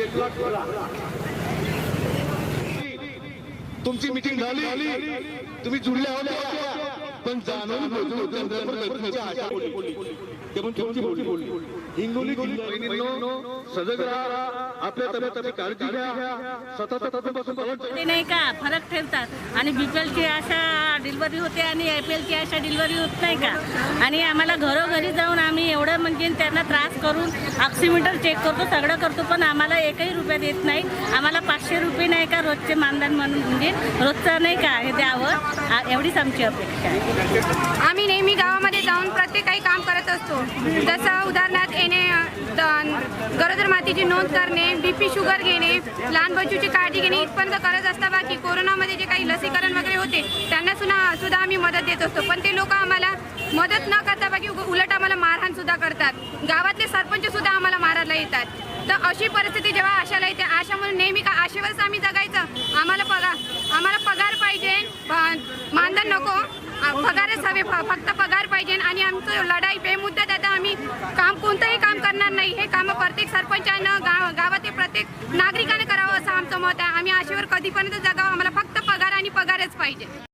एक लाख भरा. तुमची मिटिंग झाली. तुम्ही जुळल्या होत्या पण जाणून हिंगोली सजग राहा. आपल्या काळजी घ्या. सतत तब्येतीपासून प्रवंच ते नाही का? फरक ठेवतात. आणि बीपीएलची आशा डिलिव्हरी होते आणि एपीएलची आशा डिलिव्हरी होत नाही का? आणि आम्हाला घरोघरी जाऊन आम्ही त्यांना त्रास करून ऑक्सिमीटर चेक करतो सगळं करतो पण आम्हाला एकही रुपया देत नाही. आम्हाला पाचशे रुपये नाही का रोजचे मानधन म्हणून म्हणजे रोजचं नाही का हे द्यावं? एवढीच आमची अपेक्षा आहे. आम्ही नेहमी गावामध्ये जाऊन प्रत्येक काही काम करत असतो. जसं उदाहरणार्थ येणे गरोदर मातीची नोंद करणे बीपी शुगर घेणे लहान बच्चूची काळजी घेणे इथपर्यंत करत असता बाकी कोरोनामध्ये जे काही लसीकरण वगैरे होते त्यांना सुद्धा सुद्धा आम्ही मदत देत असतो. पण ते लोक आम्हाला मदत न करता बाकी उलट आम्हाला मारहाण गावातले सरपंच सुद्धा आम्हाला मारायला येतात. तर अशी परिस्थिती जेव्हा आशाला येते आशा म्हणून नेहमी का आशेवरच आम्ही जगायचं? आम्हाला पगार आम्हाला पगार पाहिजे. मानधन नको. पगारच हवे फक्त पगार पाहिजे. आणि आमचं लढाई बेमुद्द्यात आता आम्ही काम कोणतंही काम करणार नाही. हे काम प्रत्येक सरपंचानं गाव गावातील प्रत्येक नागरिकाने करावं असं आमचं मत आहे. आम्ही आशेवर कधीपर्यंत जगावं? आम्हाला फक्त पगार आणि पगारच पाहिजे.